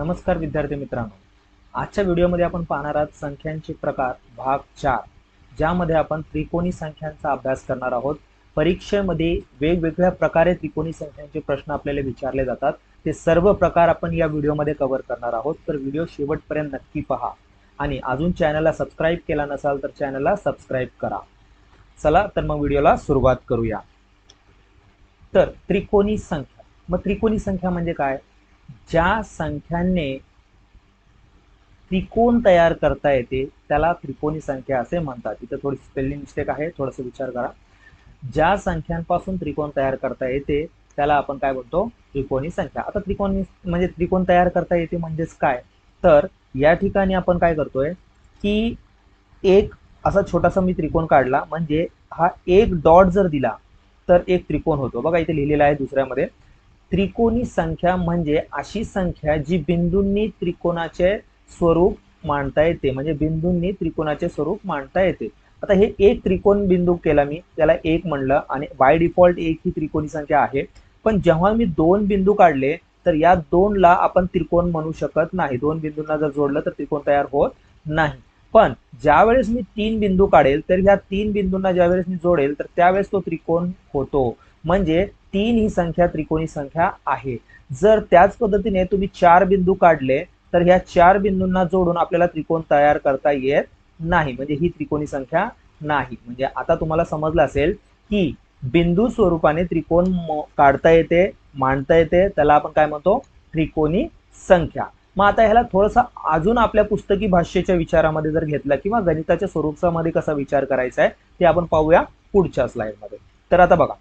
नमस्कार विद्यार्थी मित्रांनो. आजच्या व्हिडिओमध्ये आपण पाहणार आहात संख्यांचे प्रकार भाग चार ज्यामध्ये आपण त्रिकोणी संख्यांचा अभ्यास करणार आहोत. परीक्षेमध्ये वेगवेगळ्या प्रकारे त्रिकोणी संख्यांचे प्रश्न आपल्याला विचारले जातात. ते सर्व प्रकार आपण या व्हिडिओमध्ये कव्हर करणार आहोत. तर व्हिडिओ शेवटपर्यंत नक्की पहा. आणि अजून चॅनलला सबस्क्राईब केला नसाल तर चॅनलला सबस्क्राईब करा. चला तर मग व्हिडिओला सुरुवात करूया. तर त्रिकोणी संख्या. मग त्रिकोणी संख्या म्हणजे काय? ज्या संख्याने त्रिकोण तयार करता येते त्याला त्रिकोणी संख्या असे म्हणतात. इथं थोडी स्पेलिंग मिस्टेक आहे थोडासा विचार करा. ज्या संख्यांपासून त्रिकोण तयार करता येते त्याला आपण काय बोलतो त्रिकोणी संख्या. आता त्रिकोणी म्हणजे त्रिकोण तयार करता येते म्हणजेच काय? तर या ठिकाणी आपण काय करतोय? की एक असा छोटासा मी त्रिकोण काढला म्हणजे हा एक डॉट जर दिला तर एक त्रिकोण होतो. बघा इथे लिहिलेला आहे दुसऱ्यामध्ये. त्रिकोणी संख्या म्हणजे अशी संख्या जी बिंदूंनी त्रिकोणाचे स्वरूप मांडता येते. म्हणजे बिंदूंनी त्रिकोणाचे स्वरूप मांडता येते. आता हे एक त्रिकोण बिंदू केला मी त्याला एक म्हणलं आणि बाय डिफॉल्ट एक ही त्रिकोणी संख्या आहे. पण जेव्हा मी दोन बिंदू काढले तर या दोनला आपण त्रिकोण म्हणू शकत नाही. दोन बिंदूंना जर जोडलं तर त्रिकोण तयार होत नाही. पण ज्या वेळेस मी तीन बिंदू काढेल तर ह्या तीन बिंदूंना ज्या वेळेस मी जोडेल तर त्यावेळेस तो त्रिकोण होतो. म्हणजे तीन ही संख्या त्रिकोणी संख्या आहे. जर त्याच पद्धतीने तुम्ही चार बिंदू काढले तर ह्या चार बिंदूंना जोडून आपल्याला त्रिकोण तयार करता येत नाही. म्हणजे ही त्रिकोणी संख्या नाही. म्हणजे आता तुम्हाला समजलं असेल की बिंदू स्वरूपाने त्रिकोण काढता येते मांडता येते. त्याला आपण काय म्हणतो? त्रिकोणी संख्या. मग आता ह्याला थोडंसं अजून आपल्या पुस्तकी भाषेच्या विचारामध्ये जर घेतला किंवा गणिताच्या स्वरूपामध्ये कसा विचार करायचा आहे ते आपण पाहूया पुढच्या स्लाईडमध्ये तर आता बघा.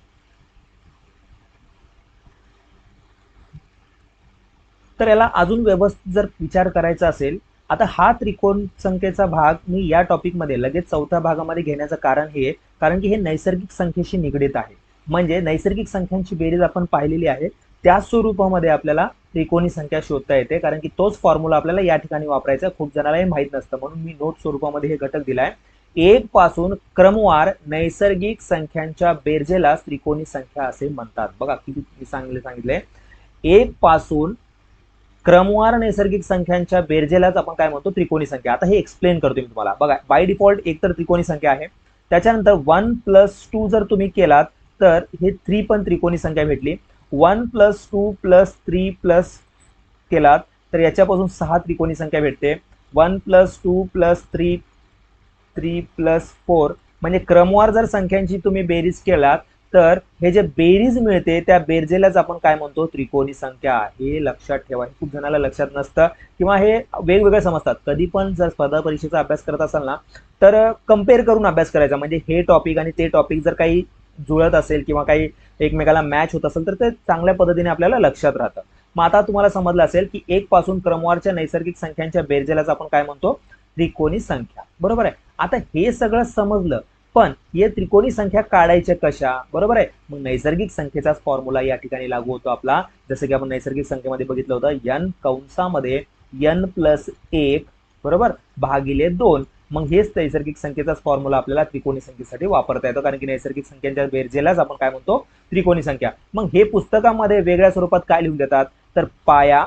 तर याला अजून व्यवस्थित जर विचार करायचा असेल आता हा त्रिकोण संख्येचा भाग मी या टॉपिकमध्ये लगेच चौथ्या भागामध्ये घेण्याचं कारण हे कारण की हे नैसर्गिक संख्येशी निगडीत आहे. म्हणजे नैसर्गिक संख्यांची बेरीज आपण पाहिलेली आहे त्या स्वरूपामध्ये आपल्याला त्रिकोणी संख्या शोधता येते कारण की तोच फॉर्म्युला आपल्याला या ठिकाणी वापरायचा खूप जणाला हे माहीत नसतं म्हणून मी नोट स्वरूपामध्ये हे घटक दिलाय. एक पासून क्रमवार नैसर्गिक संख्यांच्या बेरजेला त्रिकोणी संख्या असे म्हणतात. बघा किती मी सांगले सांगितले. एक पासून क्रमवार नैसर्गिक संख्यांच्या बेरजेलाच आपण काय म्हणतो? त्रिकोणी संख्या. आता हे एक्सप्लेन करतो मी तुम्हाला. बघा बाय डिफॉल्ट एक तर त्रिकोणी संख्या आहे. त्याच्यानंतर वन प्लस टू जर तुम्ही केलात तर हे थ्री पण त्रिकोणी संख्या भेटली. One plus two plus three plus केलात तर याच्यापासून सहा त्रिकोणी संख्या भेटते. One plus two plus three three plus four म्हणजे क्रमवार जर संख्यांची तुम्ही बेरीज केलात तर हे जे बेरीज मिळते त्या बेरजेलाच आपण काय म्हणतो? त्रिकोणी संख्या हे लक्षात ठेवा. हे खूप जणाला लक्षात नसतं. किंवा हे वेगवेगळे समजतात. कधी पण जर स्पर्धा परीक्षेचा अभ्यास करत असाल ना तर कंपेअर करून अभ्यास करायचा. म्हणजे हे टॉपिक आणि ते टॉपिक जर काही जुळत असेल किंवा काही एकमेकाला मॅच होत असेल तर ते चांगल्या पद्धतीने आपल्याला लक्षात राहतं. मग आता तुम्हाला समजलं असेल की एक पासून क्रमवारच्या नैसर्गिक संख्यांच्या बेरजेलाच आपण काय म्हणतो? त्रिकोणी संख्या. बरोबर आहे? आता हे सगळं समजलं पण हे त्रिकोणी संख्या काढायच्या कशा? बरोबर आहे? मग नैसर्गिक संख्येचाच फॉर्म्युला या ठिकाणी लागू होतो आपला. जसं की आपण नैसर्गिक संख्येमध्ये बघितलं होतं यन कंसामध्ये यन प्लस एक बरोबर? भागिले दोन. मग हेच नैसर्गिक संख्येचाच फॉर्म्युला आपल्याला त्रिकोणी संख्येसाठी वापरता येतो. कारण की नैसर्गिक संख्यांच्या बेरजेलाच आपण काय म्हणतो? त्रिकोणी संख्या. मग हे पुस्तकामध्ये वेगळ्या स्वरूपात काय लिहून देतात? तर पाया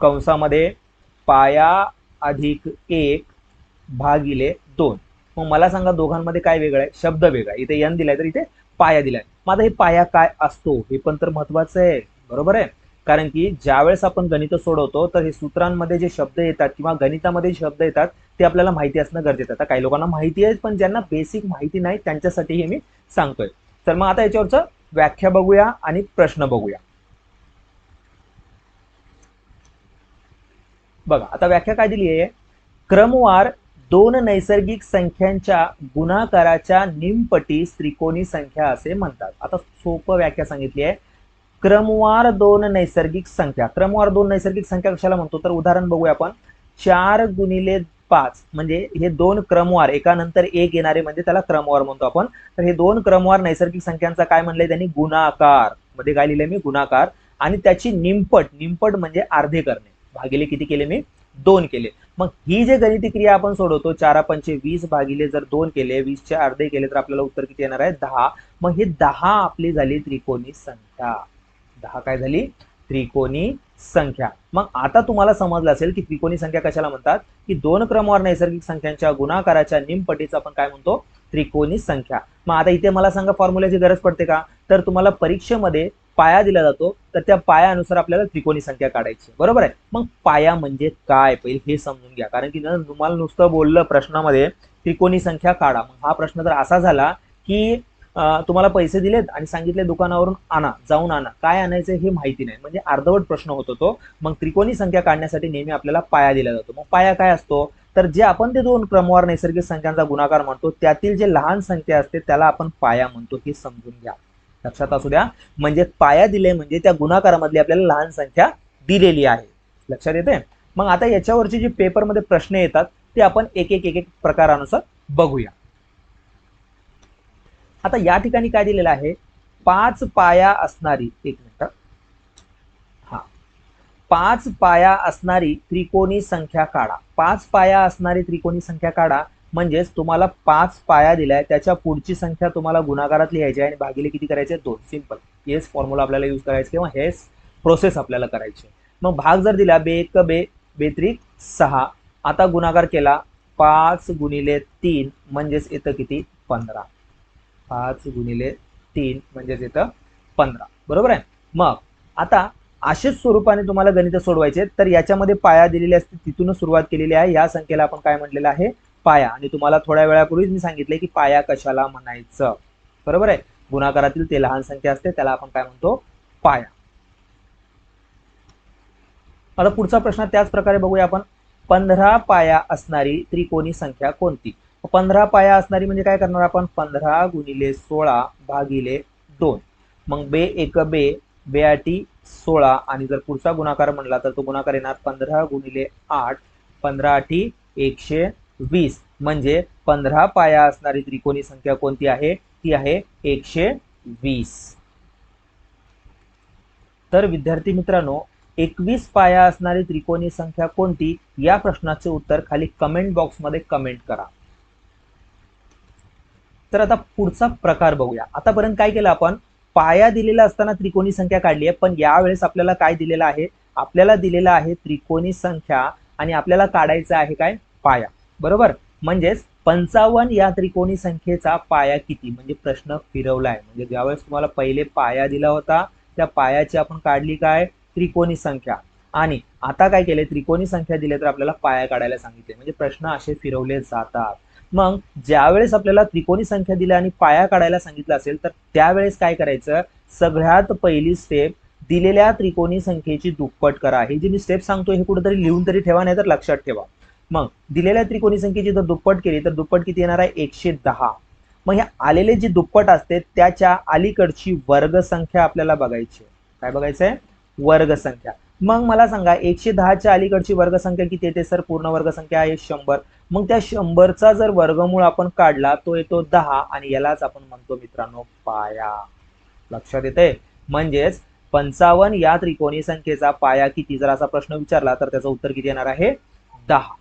कंसामध्ये पाया अधिक एक भागिले दोन. मग मला सांगा दोघांमध्ये काय वेगळं आहे? शब्द वेगळा आहे. इथे यन दिलाय तर इथे पाया दिलाय. मग आता हे पाया काय असतो हे पण तर महत्वाचं आहे. बरोबर आहे? कारण की ज्यावेळेस आपण गणित सोडवतो तर हे सूत्रांमध्ये जे शब्द येतात किंवा गणितामध्ये जे शब्द येतात ते आपल्याला माहिती असणं गरजेचं आहे. आता काही लोकांना माहिती आहे पण ज्यांना बेसिक माहिती नाही त्यांच्यासाठी हे मी सांगतोय. तर मग आता याच्यावरचं व्याख्या बघूया आणि प्रश्न बघूया. बघा आता व्याख्या काय दिली आहे क्रमवार दोन नैसर्गिक संख्यांच्या गुणाकाराच्या निमपटी त्रिकोणी संख्या असे म्हणतात. आता सोपं व्याख्या सांगितली आहे. क्रमवार दोन नैसर्गिक संख्या. क्रमवार दोन नैसर्गिक संख्या कशाला म्हणतो? तर उदाहरण बघूया आपण. चार गुणिले पाच म्हणजे हे दोन क्रमवार एकानंतर एक येणारे म्हणजे त्याला क्रमवार म्हणतो आपण. तर हे दोन क्रमवार नैसर्गिक संख्यांचा काय म्हणलंय त्यांनी? गुणाकार. मध्ये काय लिहिलंय मी? गुणाकार. आणि त्याची निमपट निमपट म्हणजे अर्धे करणे. भागिले किती केले मी? दोन केले. मग ही जे गणिती क्रिया आपण सोडवतो चारा पंचे वीस भागिले जर दोन केले वीसचे अर्धे केले तर आपल्याला उत्तर किती येणार आहे? दहा. मग हे दहा आपली झाली त्रिकोणी संख्या. दहा काय झाली? त्रिकोणी संख्या. मग आता तुम्हाला समजलं असेल की त्रिकोणी संख्या कशाला म्हणतात? की दोन क्रमवार नैसर्गिक संख्यांच्या गुणाकाराच्या निमपटीचा आपण काय म्हणतो? त्रिकोणी संख्या. मग आता इथे मला सांगा फॉर्म्युल्याची गरज पडते का? तर तुम्हाला परीक्षेमध्ये पाया दिला जातो तर त्या पायानुसार आपल्याला त्रिकोणी संख्या काढायची. बरोबर आहे? मग पाया म्हणजे काय? पहिले हे समजून घ्या. कारण की जर तुम्हाला नुसतं बोललं प्रश्नामध्ये त्रिकोणी संख्या काढा. मग हा प्रश्न तर असा झाला की तुम्हाला पैसे दिलेत आणि सांगितले दुकानावरून आणा जाऊन आणा. काय आणायचं हे माहिती नाही. म्हणजे अर्धवट प्रश्न होतो तो मग त्रिकोणी संख्या काढण्यासाठी नेहमी आपल्याला पाया दिला जातो. मग पाया काय असतो? तर जे आपण ते दोन क्रमवार नैसर्गिक संख्यांचा गुणाकार म्हणतो त्यातील जे लहान संख्या असते त्याला आपण पाया म्हणतो हे समजून घ्या. लक्षात असू द्या. म्हणजे पाया दिले म्हणजे त्या गुणाकारामधली आपल्याला लहान संख्या दिलेली आहे. लक्षात येते मग आता याच्यावरचे जे पेपरमध्ये प्रश्न येतात ते आपण एक एक एक एक प्रकारानुसार बघूया. आता या ठिकाणी काय दिलेलं आहे? पाच पाया असणारी एक मिनिट. हा. पाच पाया असणारी त्रिकोणी संख्या काढा. पाच पाया असणारी त्रिकोणी संख्या काढा. म्हणजेच तुम्हाला पाच पाया दिलाय त्याच्या पुढची संख्या तुम्हाला गुणाकारात लिहायची आहे आणि भागिले किती करायचे? दोन. सिंपल हेच फॉर्म्युला आपल्याला यूज करायचं किंवा हेच प्रोसेस आपल्याला करायची मग भाग जर दिला बे एक बे बेत्रिक सहा. आता गुणाकार केला पाच गुणिले तीन म्हणजेच येतं किती? पंधरा. पाच गुणिले तीन म्हणजेच येतं पंधरा. बरोबर आहे? मग आता असेच स्वरूपाने तुम्हाला गणित सोडवायचे तर याच्यामध्ये पाया दिलेली असते तिथूनच सुरुवात केलेली आहे. या संख्येला आपण काय म्हटलेलं आहे? पाया. आणि तुम्हाला थोड्या वेळापूर्वीच मी सांगितले की पाया कशाला म्हणायचं. बरोबर आहे? गुणाकारातील ते लहान संख्या असते त्याला आपण काय म्हणतो? पाया. आता पुढचा प्रश्न त्याच प्रकारे बघूया आपण. पंधरा पाया असणारी त्रिकोणी संख्या कोणती? पंधरा पाया असणारी म्हणजे काय करणार आपण? पंधरा गुणिले सोळा भागिले दोन. मग बे एक बे बेआटी सोळा. आणि जर पुढचा गुणाकार म्हणला तर तो गुणाकार येणार पंधरा गुणिले आठ. पंधरा आठी एकशे वीस. म्हणजे पंधरा पाया असणारी त्रिकोणी संख्या कोणती आहे? ती आहे एकशे वीस. तर विद्यार्थी मित्रांनो एकवीस पाया असणारी त्रिकोणी संख्या कोणती? या प्रश्नाचे उत्तर खाली कमेंट बॉक्समध्ये कमेंट करा. तर आता पुढचा प्रकार बघूया. आतापर्यंत काय केलं आपण? पाया दिलेला असताना त्रिकोणी संख्या काढली आहे पण यावेळेस आपल्याला काय दिलेलं आहे? आपल्याला दिलेला आहे त्रिकोणी संख्या आणि आपल्याला काढायचं आहे काय? पाया. बरोबर? म्हणजेच पंचावन्न या त्रिकोणी संख्येचा पाया किती? म्हणजे प्रश्न फिरवलाय म्हणजे ज्यावेळेस तुम्हाला पहिले पाया दिला होता त्या पायाची आपण काढली काय? त्रिकोणी संख्या. आणि आता काय केले त्रिकोणी संख्या दिले तर आपल्याला पाया काढायला सांगितले म्हणजे प्रश्न असे फिरवले जातात. मग ज्यावेळेस आपल्याला त्रिकोणी संख्या दिल्या आणि पाया काढायला सांगितलं असेल तर त्यावेळेस काय करायचं? सगळ्यात पहिली स्टेप दिलेल्या त्रिकोणी संख्येची दुप्पट करा. हे जी मी स्टेप सांगतो हे कुठेतरी लिहून तरी ठेवा नाही तर लक्षात ठेवा. मग दिलेल्या त्रिकोणी संख्येची जर दुप्पट केली तर दुप्पट किती येणार आहे? एकशे दहा. मग ह्या आलेले जे दुप्पट असते त्याच्या अलीकडची वर्गसंख्या आपल्याला बघायची काय बघायचंय वर्गसंख्या. मग मला सांगा एकशे दहाच्या अलीकडची वर्गसंख्या किती येते सर? पूर्ण वर्गसंख्या आहे शंभर. मग त्या शंभरचा जर वर्गमूळ आपण काढला तो येतो दहा. आणि यालाच आपण म्हणतो मित्रांनो पाया. लक्षात येते म्हणजेच पंचावन्न या त्रिकोणी संख्येचा पाया किती? जर असा प्रश्न विचारला तर त्याचं उत्तर किती येणार आहे? दहा.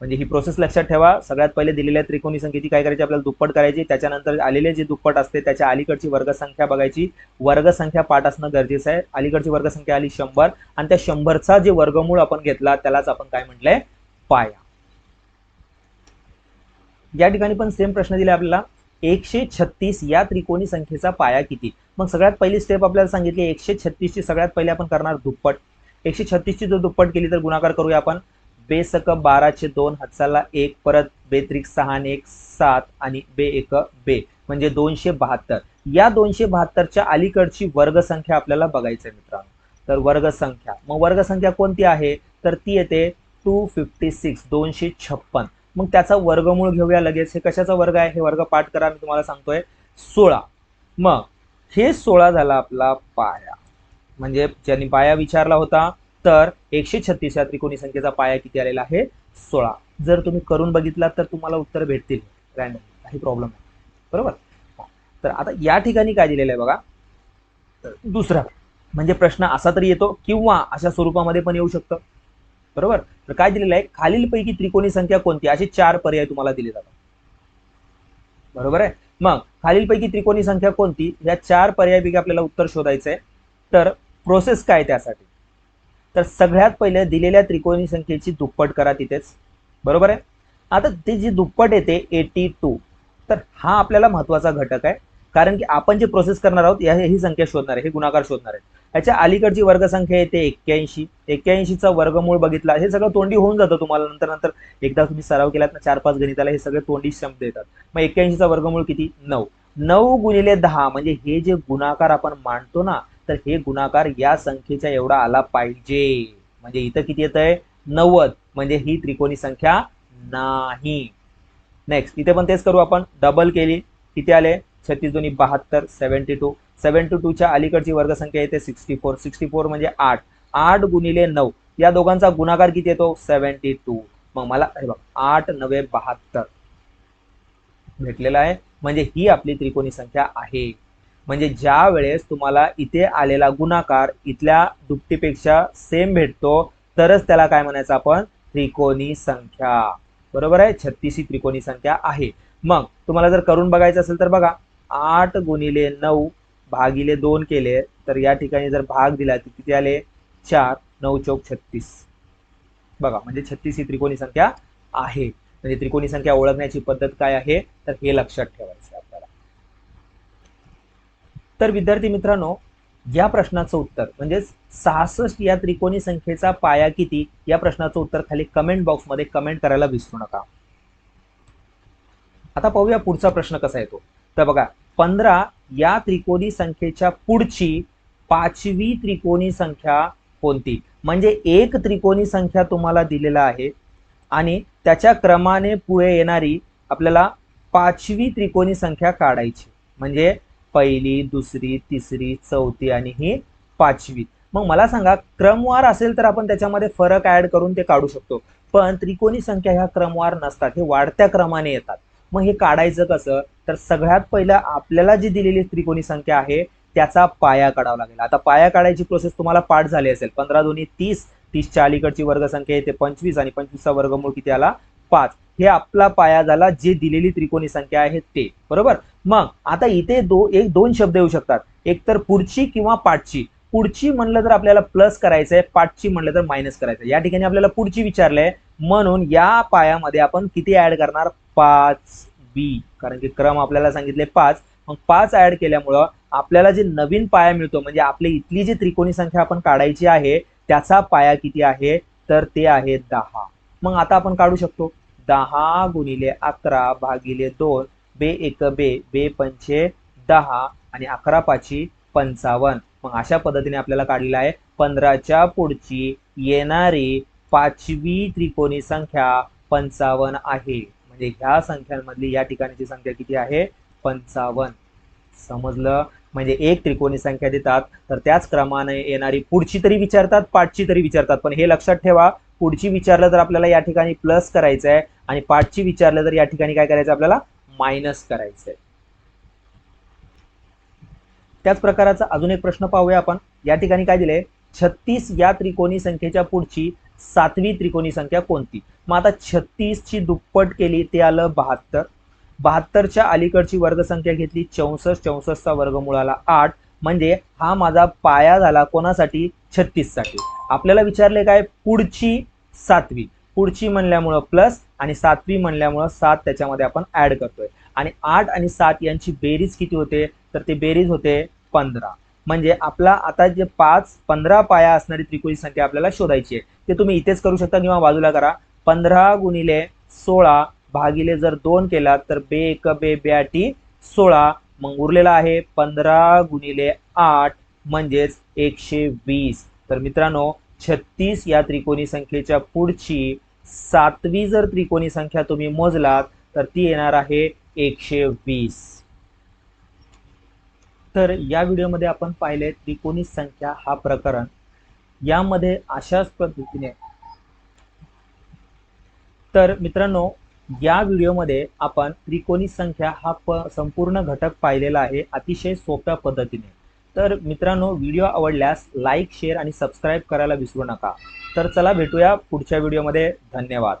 म्हणजे ही प्रोसेस लक्षात ठेवा. सगळ्यात पहिले दिलेल्या त्रिकोणी संख्येची काय करायची? आपल्याला दुप्पट करायची. त्याच्यानंतर आलेले जे दुप्पट असते त्याच्या अलीकडची वर्गसंख्या बघायची. वर्गसंख्या पाठ असणं गरजेचं आहे. अलीकडची वर्गसंख्या आली शंभर. आणि त्या शंभरचा जे वर्गमूळ आपण घेतला त्यालाच आपण काय म्हटलंय? पाया. या ठिकाणी पण सेम प्रश्न दिले आपल्याला. एकशे छत्तीस या त्रिकोणी संख्येचा पाया किती? मग सगळ्यात पहिली स्टेप आपल्याला सांगितली एकशे छत्तीसची सगळ्यात पहिले आपण करणार दुप्पट. एकशे छत्तीसची जर दुप्पट केली तर गुणाकार करूया आपण. बेसक बाराचे दोन हातचाला एक परत बेत्रिक सहा एक सात आणि बे एक बे म्हणजे दोनशे बहात्तर. या दोनशे बहात्तरच्या अलीकडची वर्गसंख्या आपल्याला बघायचं आहे मित्रांनो. तर वर्गसंख्या. मग वर्गसंख्या कोणती आहे? तर ती येते टू फिफ्टी सिक्स दोनशे छप्पन. मग त्याचा वर्गमूळ घेऊया लगेच. हे कशाचा वर्ग आहे? हे वर्ग पाठ करा मी तुम्हाला सांगतोय. सोळा. मग हे सोळा झाला आपला पाया. म्हणजे ज्यांनी पाया विचारला होता तर एकशे छत्तीस या त्रिकोणी संख्येचा पाया किती आलेला आहे? सोळा. जर तुम्ही करून बघितला तर तुम्हाला उत्तर भेटतील. रॅन्डम काही प्रॉब्लेम नाही. बरोबर? तर आता या ठिकाणी काय दिलेलं आहे बघा? दुसरा म्हणजे प्रश्न असा तरी येतो किंवा अशा स्वरूपामध्ये पण येऊ शकतं. बरोबर? तर काय दिलेलं आहे? खालीलपैकी त्रिकोणी संख्या कोणती? असे चार पर्याय तुम्हाला दिले जातात. बरोबर आहे? मग खालीलपैकी त्रिकोणी संख्या कोणती? या चार पर्यायपैकी आपल्याला उत्तर शोधायचं आहे तर प्रोसेस काय त्यासाठी? तर सगळ्यात पहिले दिलेल्या त्रिकोणी संख्येची दुप्पट करा तिथेच. बरोबर आहे? आता ती जी दुप्पट येते एटी टू तर हा आपल्याला महत्त्वाचा घटक आहे. कारण की आपण जे प्रोसेस करणार आहोत या ही संख्या शोधणार आहे हे गुणाकार शोधणार आहे. याच्या अलीकडची वर्गसंख्या येते एक्क्याऐंशी. एक्क्याऐंशीचा वर्गमूळ बघितला हे सगळं तोंडी होऊन जातं तुम्हाला. नंतर नंतर एकदा तुम्ही सराव केलात ना चार पाच गणिताला हे सगळे तोंडी शब्द येतात. मग एक्क्याऐंशीचा वर्गमूळ किती? नऊ. नऊ गुणिले दहा म्हणजे हे जे गुणाकार आपण मांडतो ना तर हे गुणाकार या संख्येच्या एवढा आला पाहिजे. म्हणजे इथं किती येत आहे नव्वद. म्हणजे ही त्रिकोणी संख्या नाही. नेक्स्ट इथे पण तेच करू आपण. डबल केली. किती आले? छत्तीस दोन्ही बहात्तर सेव्हन्टी टू सेव्हन्टी टूच्या अलीकडची वर्गसंख्या येते सिक्स्टी फोर सिक्स्टी फोर म्हणजे आठ. आठ गुणिले नऊ. या दोघांचा गुणाकार किती येतो? सेव्हन्टी टू मग मला अरे बघ आठ नवे बहात्तर. भेटलेला आहे. म्हणजे ही आपली त्रिकोणी संख्या आहे. म्हणजे ज्या वेळेस तुम्हाला इथे आलेला गुणाकार इथल्या दुपटीपेक्षा सेम भेटतो तरच त्याला काय म्हणायचं आपण? त्रिकोणी संख्या. बरोबर आहे? छत्तीस ही त्रिकोणी संख्या आहे. मग तुम्हाला जर करून बघायचं असेल तर बघा आठ गुणिले नऊ भागिले दोन केले तर या ठिकाणी जर भाग दिला तर किती आले? चार नऊ चौक छत्तीस. बघा म्हणजे छत्तीस ही त्रिकोणी संख्या आहे. म्हणजे त्रिकोणी संख्या ओळखण्याची पद्धत काय आहे? तर हे लक्षात ठेवायचं. तर विद्यार्थी मित्रांनो या प्रश्नाचं उत्तर म्हणजे सहासष्ट या त्रिकोणी संख्येचा पाया किती या प्रश्नाचं उत्तर खाली कमेंट बॉक्समध्ये कमेंट करायला विसरू नका. आता पाहूया पुढचा प्रश्न कसा येतो. तर बघा पंधरा या त्रिकोणी संख्येच्या पुढची पाचवी त्रिकोणी संख्या कोणती? म्हणजे एक त्रिकोणी संख्या तुम्हाला दिलेला आहे आणि त्याच्या क्रमाने पुढे येणारी आपल्याला पाचवी त्रिकोणी संख्या काढायची. म्हणजे पहिली दुसरी तिसरी चौथी आणि ही पाचवी. मग मला सांगा क्रमवार असेल तर आपण त्याच्यामध्ये फरक ऍड करून ते काढू शकतो. पण त्रिकोणी संख्या ह्या क्रमवार नसतात हे वाढत्या क्रमाने येतात. मग हे काढायचं कसं? तर सगळ्यात पहिलं आपल्याला जी दिलेली त्रिकोणी संख्या आहे त्याचा पाया काढावा लागेल. आता पाया काढायची प्रोसेस तुम्हाला पाठ झाली असेल. पंधरा दोन्ही तीस तीसच्या अलीकडची वर्गसंख्या येते पंचवीस आणि पंचवीसचा वर्गमूळ किती आला? पाच. हे आपला पाया झाला जे दिलेली त्रिकोणी संख्या आहे ते. बरोबर? मग आता इथे दो एक दोन शब्द येऊ शकतात. एक तर पुढची किंवा पाठची. पुढची म्हणलं तर आपल्याला प्लस करायचंय पाठची म्हणलं तर मायनस करायचं या ठिकाणी आपल्याला पुढची विचारलंय. म्हणून या पायामध्ये आपण किती ऍड करणार? पाच बी कारण की क्रम आपल्याला सांगितले पाच. मग पाच ऍड केल्यामुळं आपल्याला जे नवीन पाया मिळतो म्हणजे आपली इथली जी त्रिकोणी संख्या आपण काढायची आहे त्याचा पाया किती आहे? तर ते आहे दहा. मग आता आपण काढू शकतो. दहा गुणिले अकरा भागिले दोन बे एक बे बे पंचे दहा आणि अकरा पाची पंचावन्न. मग अशा पद्धतीने आपल्याला काढलेलं आहे. पंधराच्या पुढची येणारी पाचवी त्रिकोणी संख्या पंचावन्न आहे. म्हणजे ह्या संख्यांमधली या ठिकाणीची संख्या किती आहे? पंचावन्न. समजलं? म्हणजे एक त्रिकोणी संख्या देतात तर त्याच क्रमाने येणारी पुढची तरी विचारतात पाठची तरी विचारतात. पण हे लक्षात ठेवा पुढची विचारलं तर आपल्याला या ठिकाणी प्लस करायचं आहे आणि पाठची विचारलं तर या ठिकाणी काय करायचं आपल्याला मायनस करायचंय. त्याच प्रकाराचा अजून एक प्रश्न पाहूया आपण. या ठिकाणी काय दिले छत्तीस या त्रिकोणी संख्येच्या पुढची सातवी त्रिकोणी संख्या कोणती? मग आता छत्तीस ची दुप्पट केली ते आलं बहात्तर. बहात्तरच्या अलीकडची वर्गसंख्या घेतली चौसष्ट चौसष्टचा वर्गमुळाला आठ. म्हणजे हा माझा पाया झाला कोणासाठी? छत्तीससाठी. आपल्याला विचारले काय? पुढची सातवी. पुढची म्हणल्यामुळं प्लस आणि सातवी म्हणल्यामुळं सात त्याच्यामध्ये आपण ऍड करतोय. आणि आठ आणि सात यांची बेरीज किती होते? तर ते बेरीज होते पंधरा. म्हणजे आपला आता जे पाच पंधरा पाया असणारी त्रिकोणी संख्या आपल्याला शोधायची आहे. ते तुम्ही इथेच करू शकता किंवा बाजूला करा. पंधरा गुणिले सोळा भागिले जर दोन केला तर बे एक बे ब्याटी सोळा. मग उरलेला आहे पंधरा गुणिले आठ म्हणजेच एकशे वीस. तर मित्रांनो छत्तीस या त्रिकोणी संख्येच्या पुढची सातवी जर त्रिकोणी संख्या तुम्ही मोजलात तर ती येणार आहे एकशे वीस. तर या व्हिडिओमध्ये आपण पाहिले त्रिकोणी संख्या हा प्रकरण. यामध्ये अशाच पद्धतीने. तर मित्रांनो या व्हिडिओमध्ये आपण त्रिकोणी संख्या हा प संपूर्ण घटक पाहिलेला आहे अतिशय सोप्या पद्धतीने. तर मित्रांनो व्हिडिओ आवडल्यास लाईक शेअर आणि सबस्क्राईब करायला विसरू नका. तर चला भेटूया पुढच्या व्हिडिओमध्ये. धन्यवाद.